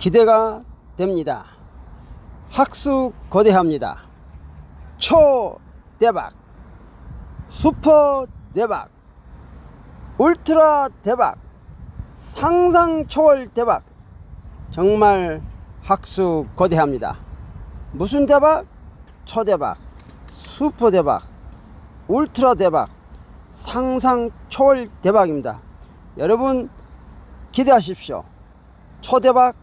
기대가 됩니다. 학수 거대합니다. 초 대박, 슈퍼 대박, 울트라 대박, 상상 초월 대박. 정말 학수 거대합니다. 무슨 대박? 초 대박, 슈퍼 대박, 울트라 대박, 상상 초월 대박입니다. 여러분 기대하십시오. 초대박,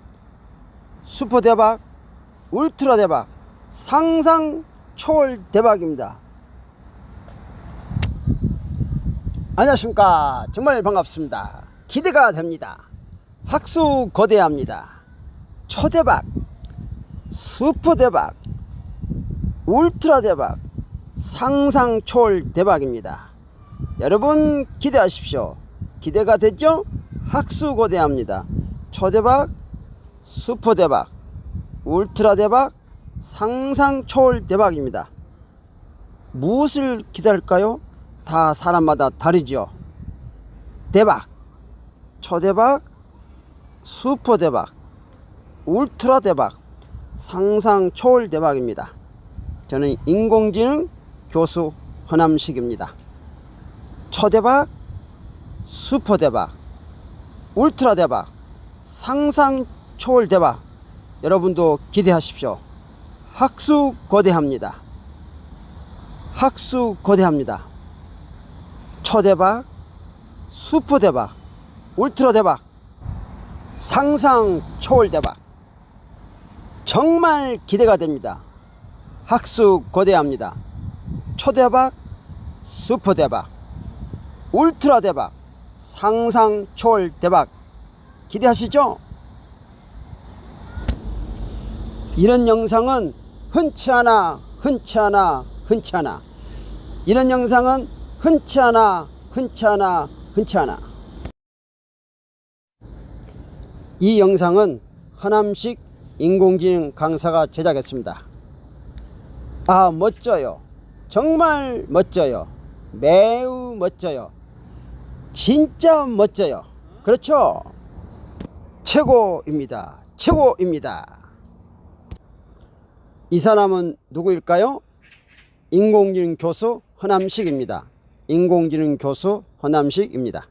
슈퍼 대박, 울트라 대박, 상상 초월 대박입니다. 안녕하십니까. 정말 반갑습니다. 기대가 됩니다. 학수 거대합니다. 초대박, 슈퍼 대박, 울트라 대박, 상상 초월 대박입니다. 여러분 기대하십시오. 기대가 됐죠? 학수 거대합니다. 초대박, 슈퍼 대박, 울트라 대박, 상상 초월 대박입니다. 무엇을 기다릴까요? 다 사람마다 다르죠. 대박, 초대박, 슈퍼 대박, 울트라 대박, 상상 초월 대박입니다. 저는 인공지능 교수 허남식입니다. 초대박, 슈퍼 대박, 울트라 대박, 상상 초월 대박. 여러분도 기대하십시오. 학수 거대합니다. 학수 거대합니다. 초대박, 슈퍼 대박, 울트라 대박, 상상 초월 대박. 정말 기대가 됩니다. 학수 거대합니다. 초대박, 슈퍼 대박, 울트라 대박, 상상 초월 대박. 기대하시죠? 이런 영상은 흔치 않아, 흔치 않아, 흔치 않아. 이런 영상은 흔치 않아, 흔치 않아, 흔치 않아. 이 영상은 하남식 인공지능 강사가 제작했습니다. 아, 멋져요. 정말 멋져요. 매우 멋져요. 진짜 멋져요. 그렇죠? 최고입니다. 최고입니다. 이 사람은 누구일까요? 인공지능 교수 허남식입니다. 인공지능 교수 허남식입니다.